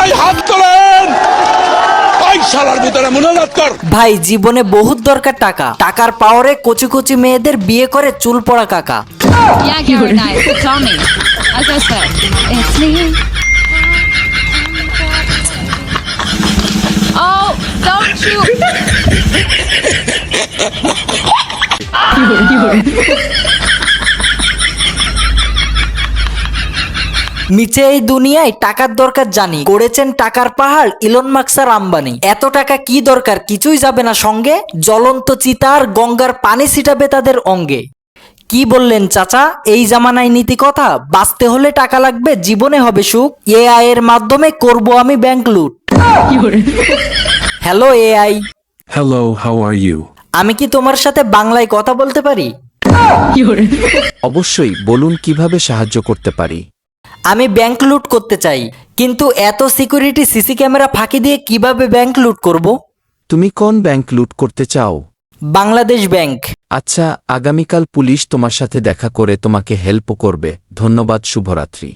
ভাই হাত তোলেন। ভাই জীবনে বহুত দরকার টাকা। টাকার পাওয়ারে কচি কচি মেয়েদের বিয়ে করে চুল পড়া কাকা। Yeah, নিচে এই দুনিয়ায় টাকার দরকার জানি। করেছেন টাকার পাহাড় ইলন মার্কসার আম্বানি। এত টাকা কি দরকার কিছুই যাবে না সঙ্গে? জ্বলন্ত চিতার গঙ্গার পানি ছিটাবে তাদের অঙ্গে। কি বললেন চাচা? এই জামানায় নীতি কথা বাঁচতে হলে টাকা লাগবে জীবনে হবে সুখ। এআই এর মাধ্যমে করব আমি ব্যাংক লুট। Hello AI. Hello how are you? আমি কি তোমার সাথে বাংলায় কথা বলতে পারি? অবশ্যই বলুন কীভাবে সাহায্য করতে পারি? আমি ব্যাংক লুট করতে চাই কিন্তু এত সিকিউরিটি সিসি ক্যামেরা ফাঁকি দিয়ে কীভাবে ব্যাংক লুট করব? তুমি কোন ব্যাংক লুট করতে চাও? বাংলাদেশ ব্যাংক আচ্ছা আগামীকাল পুলিশ তোমার সাথে দেখা করে তোমাকে হেল্প করবে। ধন্যবাদ শুভরাত্রি।